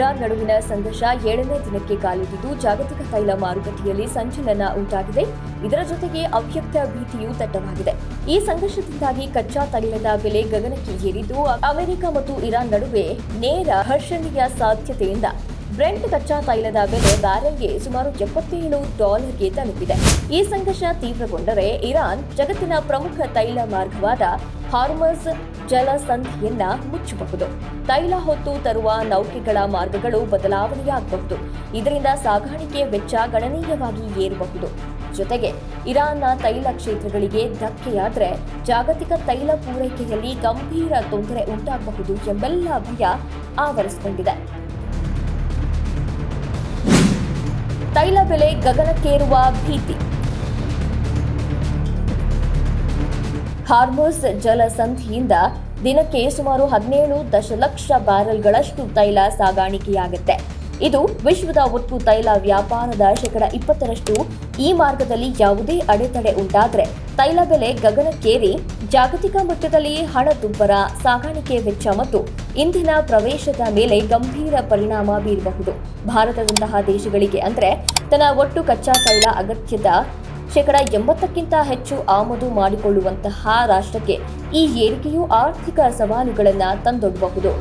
ನಡುವಿನ ಸಂಘರ್ಷ ಏಳನೇ ದಿನಕ್ಕೆ ಕಾಲಿಟ್ಟಿದ್ದು ಜಾಗತಿಕ ತೈಲ ಮಾರುಕಟ್ಟೆಯಲ್ಲಿ ಸಂಚಲನ ಉಂಟಾಗಿದೆ. ಇದರ ಜೊತೆಗೆ ಅವ್ಯಕ್ತ ಭೀತಿಯೂ ದಟ್ಟವಾಗಿದೆ ಈ ಸಂಘರ್ಷದಿಂದಾಗಿ ಕಚ್ಚಾ ತೈಲದ ಬೆಲೆ ಗಗನಕ್ಕೆ ಏರಿದ್ದು, ಅಮೆರಿಕ ಮತ್ತು ಇರಾನ್ ನಡುವೆ ನೇರ ಘರ್ಷಣೆಯ ಸಾಧ್ಯತೆಯಿಂದ ಬ್ರೆಂಟ್ ಕಚ್ಚಾ ತೈಲದ ಬೆಲೆ ಬ್ಯಾರೆಲ್ಗೆ ಸುಮಾರು ಎಪ್ಪತ್ತೇಳು ಡಾಲರ್ಗೆ ತಲುಪಿದೆ. ಈ ಸಂಘರ್ಷ ತೀವ್ರಗೊಂಡರೆ ಇರಾನ್ ಜಗತ್ತಿನ ಪ್ರಮುಖ ತೈಲ ಮಾರ್ಗವಾದ ಹಾರ್ಮಸ್ ಜಲಸಂಧಿಯನ್ನ ಮುಚ್ಚಬಹುದು. ತೈಲ ಹೊತ್ತು ತರುವ ನೌಕೆಗಳ ಮಾರ್ಗಗಳು ಬದಲಾವಣೆಯಾಗಬಹುದು. ಇದರಿಂದ ಸಾಗಾಣಿಕೆ ವೆಚ್ಚ ಗಣನೀಯವಾಗಿ ಏರಬಹುದು. ಜೊತೆಗೆ ಇರಾನ್ನ ತೈಲ ಕ್ಷೇತ್ರಗಳಿಗೆ ಧಕ್ಕೆಯಾದರೆ ಜಾಗತಿಕ ತೈಲ ಪೂರೈಕೆಯಲ್ಲಿ ಗಂಭೀರ ತೊಂದರೆ ಉಂಟಾಗಬಹುದು ಎಂಬೆಲ್ಲ ಭಯ ಆವರಿಸಿಕೊಂಡಿದೆ. ತೈಲ ಬೆಲೆ ಗಗನಕ್ಕೇರುವ ಭೀತಿ. ಹಾರ್ಮೋಸ್ ಜಲಸಂಧಿಯಿಂದ ದಿನಕ್ಕೆ ಸುಮಾರು ಹದಿನೇಳು ದಶಲಕ್ಷ ಬ್ಯಾರಲ್ಗಳಷ್ಟು ತೈಲ ಸಾಗಾಣಿಕೆಯಾಗುತ್ತೆ. ಇದು ವಿಶ್ವದ ಒಟ್ಟು ತೈಲ ವ್ಯಾಪಾರದ ಶೇಕಡ ಇಪ್ಪತ್ತರಷ್ಟು. ಈ ಮಾರ್ಗದಲ್ಲಿ ಯಾವುದೇ ಅಡೆತಡೆ ಉಂಟಾದರೆ ತೈಲ ಬೆಲೆ ಗಗನಕ್ಕೇರಿ ಜಾಗತಿಕ ಮಟ್ಟದಲ್ಲಿ ಹಣದುಬ್ಬರ ಸಾಗಾಣಿಕೆ ವೆಚ್ಚ ಮತ್ತು ಇಂಧನ ಪ್ರವೇಶದ ಮೇಲೆ ಗಂಭೀರ ಪರಿಣಾಮ ಬೀರಬಹುದು. ಭಾರತದಂತಹ ದೇಶಗಳಿಗೆ ಅಂದರೆ ತನ್ನ ಒಟ್ಟು ಕಚ್ಚಾ ತೈಲ ಅಗತ್ಯದ ಶೇಕಡ ಎಂಬತ್ತಕ್ಕಿಂತ ಹೆಚ್ಚು ಆಮದು ಮಾಡಿಕೊಳ್ಳುವಂತಹ ರಾಷ್ಟ್ರಕ್ಕೆ ಈ ಏರಿಕೆಯು ಆರ್ಥಿಕ ಸವಾಲುಗಳನ್ನು ತಂದೊಡ್ಡಬಹುದು.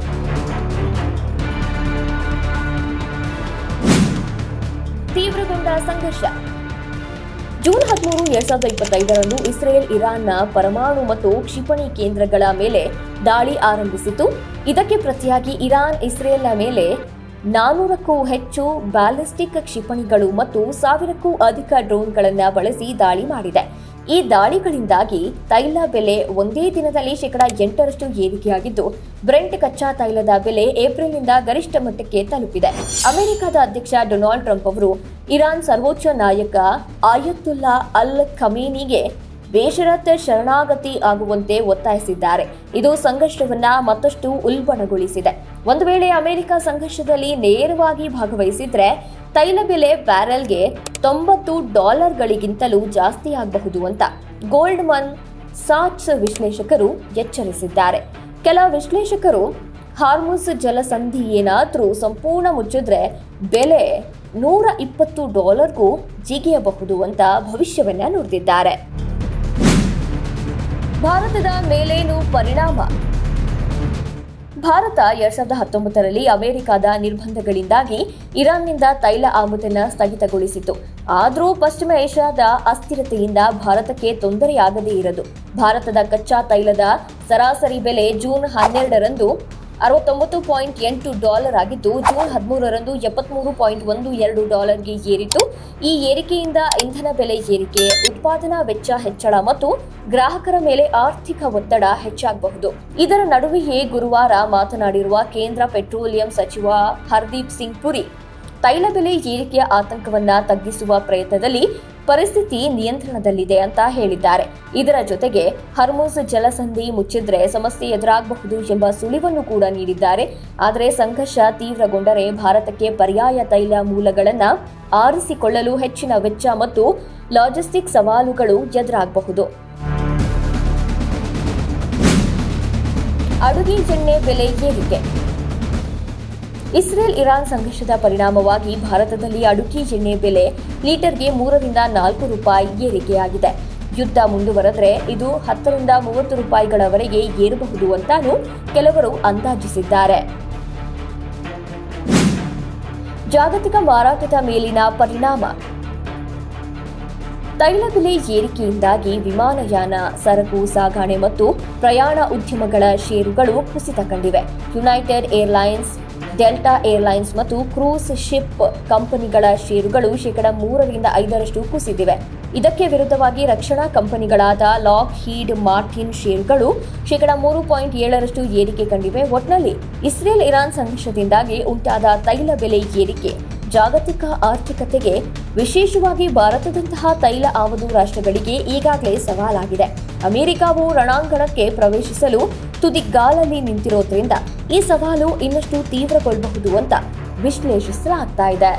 ತೀವ್ರಗೊಂಡ ಸಂಘರ್ಷ. ಜೂನ್ ಹದಿಮೂರು, ಎರಡ್ ಸಾವಿರದ ಇಪ್ಪತ್ತೈದರಂದು ಇಸ್ರೇಲ್, ಇರಾನ್ನ ಪರಮಾಣು ಮತ್ತು ಕ್ಷಿಪಣಿ ಕೇಂದ್ರಗಳ ಮೇಲೆ ದಾಳಿ ಆರಂಭಿಸಿತು ಇದಕ್ಕೆ ಪ್ರತಿಯಾಗಿ ಇರಾನ್, ಇಸ್ರೇಲ್ನ ಮೇಲೆ ನಾನೂರಕ್ಕೂ ಹೆಚ್ಚು ಬ್ಯಾಲಿಸ್ಟಿಕ್ ಕ್ಷಿಪಣಿಗಳು ಮತ್ತು ಸಾವಿರಕ್ಕೂ ಅಧಿಕ ಡ್ರೋನ್ಗಳನ್ನು ಬಳಸಿ ದಾಳಿ ಮಾಡಿದೆ. ಈ ದಾಳಿಗಳಿಂದಾಗಿ ತೈಲ ಬೆಲೆ ಒಂದೇ ದಿನದಲ್ಲಿ ಶೇಕಡ ಎಂಟರಷ್ಟು ಏರಿಕೆಯಾಗಿದ್ದು, ಬ್ರೆಂಟ್ ಕಚ್ಚಾ ತೈಲದ ಬೆಲೆ ಏಪ್ರಿಲ್ನಿಂದ ಗರಿಷ್ಠ ಮಟ್ಟಕ್ಕೆ ತಲುಪಿದೆ. ಅಮೆರಿಕದ ಅಧ್ಯಕ್ಷ ಡೊನಾಲ್ಡ್ ಟ್ರಂಪ್ ಅವರು ಇರಾನ್ ಸರ್ವೋಚ್ಚ ನಾಯಕ ಆಯತ್ತುಲ್ಲಾ ಅಲ್ ಖಮೀನಿಗೆ ಬೇಷರತ್ ಶರಣಾಗತಿ ಆಗುವಂತೆ ಒತ್ತಾಯಿಸಿದ್ದಾರೆ. ಇದು ಸಂಘರ್ಷವನ್ನ ಮತ್ತಷ್ಟು ಉಲ್ಬಣಗೊಳಿಸಿದೆ. ಒಂದು ವೇಳೆ ಅಮೆರಿಕ ಸಂಘರ್ಷದಲ್ಲಿ ನೇರವಾಗಿ ಭಾಗವಹಿಸಿದ್ರೆ, ತೈಲ ಬೆಲೆ ಬ್ಯಾರೆಲ್ಗೆ ತೊಂಬತ್ತು ಡಾಲರ್ಗಳಿಗಿಂತಲೂ ಜಾಸ್ತಿಯಾಗಬಹುದು ಅಂತ ಗೋಲ್ಡ್ ಮನ್ ಸಾಚ್ ವಿಶ್ಲೇಷಕರು ಎಚ್ಚರಿಸಿದ್ದಾರೆ. ಕೆಲ ವಿಶ್ಲೇಷಕರು ಹಾರ್ಮುಸ್ ಜಲಸಂಧಿ ಏನಾದರೂ ಸಂಪೂರ್ಣ ಮುಚ್ಚಿದ್ರೆ ಬೆಲೆ ನೂರ ಇಪ್ಪತ್ತು ಡಾಲರ್ಗೂ ಜಿಗಿಯಬಹುದು ಅಂತ ಭವಿಷ್ಯವನ್ನ ನುಡಿದಿದ್ದಾರೆ. ಭಾರತದ ಮೇಲೇನು ಪರಿಣಾಮ? ಭಾರತ ಎರಡ್ ಸಾವಿರದ ಹತ್ತೊಂಬತ್ತರಲ್ಲಿ ಅಮೆರಿಕದ ನಿರ್ಬಂಧಗಳಿಂದಾಗಿ ಇರಾನ್ನಿಂದ ತೈಲ ಆಮದನ್ನ ಸ್ಥಗಿತಗೊಳಿಸಿತು ಆದರೂ ಪಶ್ಚಿಮ ಏಷ್ಯಾದ ಅಸ್ಥಿರತೆಯಿಂದ ಭಾರತಕ್ಕೆ ತೊಂದರೆಯಾಗದೇ ಇರದು. ಭಾರತದ ಕಚ್ಚಾ ತೈಲದ ಸರಾಸರಿ ಬೆಲೆ ಜೂನ್ ಹನ್ನೆರಡರಂದು ಅರವತ್ತೊಂಬತ್ತು ಪಾಯಿಂಟ್ ಎಂಟು ಡಾಲರ್ ಆಗಿದ್ದು, ಜೂನ್ ಹದಿಮೂರರಂದು ಎಪ್ಪತ್ಮೂರು ಪಾಯಿಂಟ್ ಒಂದು ಎರಡು ಡಾಲರ್ಗೆ ಏರಿತು ಈ ಏರಿಕೆಯಿಂದ ಇಂಧನ ಬೆಲೆ ಏರಿಕೆ, ಉತ್ಪಾದನಾ ವೆಚ್ಚ ಹೆಚ್ಚಳ ಮತ್ತು ಗ್ರಾಹಕರ ಮೇಲೆ ಆರ್ಥಿಕ ಒತ್ತಡ ಹೆಚ್ಚಾಗಬಹುದು. ಇದರ ನಡುವೆಯೇ ಗುರುವಾರ ಮಾತನಾಡಿರುವ ಕೇಂದ್ರ ಪೆಟ್ರೋಲಿಯಂ ಸಚಿವ ಹರ್ದೀಪ್ ಸಿಂಗ್ ಪುರಿ, ತೈಲ ಬೆಲೆ ಏರಿಕೆಯ ಆತಂಕವನ್ನ ತಗ್ಗಿಸುವ ಪ್ರಯತ್ನದಲ್ಲಿ ಪರಿಸ್ಥಿತಿ ನಿಯಂತ್ರಣದಲ್ಲಿದೆ ಅಂತ ಹೇಳಿದ್ದಾರೆ. ಇದರ ಜೊತೆಗೆ ಹರ್ಮುಸ್ ಜಲಸಂಧಿ ಮುಚ್ಚಿದ್ರೆ ಸಮಸ್ಯೆ ಎದುರಾಗಬಹುದು ಎಂಬ ಸುಳಿವನ್ನು ಕೂಡ ನೀಡಿದ್ದಾರೆ. ಆದರೆ ಸಂಘರ್ಷ ತೀವ್ರಗೊಂಡರೆ ಭಾರತಕ್ಕೆ ಪರ್ಯಾಯ ತೈಲ ಮೂಲಗಳನ್ನು ಆರಿಸಿಕೊಳ್ಳಲು ಹೆಚ್ಚಿನ ವೆಚ್ಚ ಮತ್ತು ಲಾಜಿಸ್ಟಿಕ್ ಸವಾಲುಗಳು ಎದುರಾಗಬಹುದು. ಅಡುಗೆ ಎಣ್ಣೆ ಬೆಲೆ ಏರಿಕೆ. ಇಸ್ರೇಲ್ ಇರಾನ್ ಸಂಘರ್ಷದ ಪರಿಣಾಮವಾಗಿ ಭಾರತದಲ್ಲಿ ಅಡುಗೆ ಎಣ್ಣೆ ಬೆಲೆ ಲೀಟರ್ಗೆ ಮೂರರಿಂದ ನಾಲ್ಕು ರೂಪಾಯಿ ಏರಿಕೆಯಾಗಿದೆ. ಯುದ್ಧ ಮುಂದುವರೆದರೆ ಇದು ಹತ್ತರಿಂದ ಮೂವತ್ತು ರೂಪಾಯಿಗಳವರೆಗೆ ಏರಬಹುದು ಅಂತಾನೂ ಕೆಲವರು ಅಂದಾಜಿಸಿದ್ದಾರೆ. ಜಾಗತಿಕ ಮಾರಾಟದ ಮೇಲಿನ ಪರಿಣಾಮ. ತೈಲ ಬೆಲೆ ಏರಿಕೆಯಿಂದಾಗಿ ವಿಮಾನಯಾನ, ಸರಕು, ಸಾಗಣೆ ಮತ್ತು ಪ್ರಯಾಣ ಉದ್ಯಮಗಳ ಷೇರುಗಳು ಕುಸಿತ ಕಂಡಿವೆ. ಯುನೈಟೆಡ್ ಏರ್ಲೈನ್ಸ್ ಡೆಲ್ಟಾ ಏರ್ಲೈನ್ಸ್ ಮತ್ತು ಕ್ರೂಸ್ ಶಿಪ್ ಕಂಪನಿಗಳ ಷೇರುಗಳು ಶೇಕಡ ಮೂರರಿಂದ ಐದರಷ್ಟು ಕುಸಿದಿವೆ. ಇದಕ್ಕೆ ವಿರುದ್ಧವಾಗಿ ರಕ್ಷಣಾ ಕಂಪನಿಗಳಾದ ಲಾಕ್ ಹೀಡ್ ಮಾರ್ಟಿನ್ ಷೇರುಗಳು ಶೇಕಡ ಮೂರು ಪಾಯಿಂಟ್ ಏಳರಷ್ಟು ಏರಿಕೆ ಕಂಡಿವೆ. ಒಟ್ನಲ್ಲಿ ಇಸ್ರೇಲ್ ಇರಾನ್ ಸಂಘರ್ಷದಿಂದಾಗಿ ಉಂಟಾದ ತೈಲ ಬೆಲೆ ಏರಿಕೆ ಜಾಗತಿಕ ಆರ್ಥಿಕತೆಗೆ ವಿಶೇಷವಾಗಿ ಭಾರತದಂತಹ ತೈಲ ಆಮದು ರಾಷ್ಟ್ರಗಳಿಗೆ ಈಗಾಗಲೇ ಸವಾಲಾಗಿದೆ. ಅಮೆರಿಕಾವು ರಣಾಂಗಣಕ್ಕೆ ಪ್ರವೇಶಿಸಲು ತುದಿಗಾಲಲ್ಲಿ ನಿಂತಿರೋದ್ರಿಂದ ಈ ಸವಾಲು ಇನ್ನಷ್ಟು ತೀವ್ರಗೊಳ್ಳಬಹುದು ಅಂತ ವಿಶ್ಲೇಷಿಸಲಾಗ್ತಾ ಇದೆ.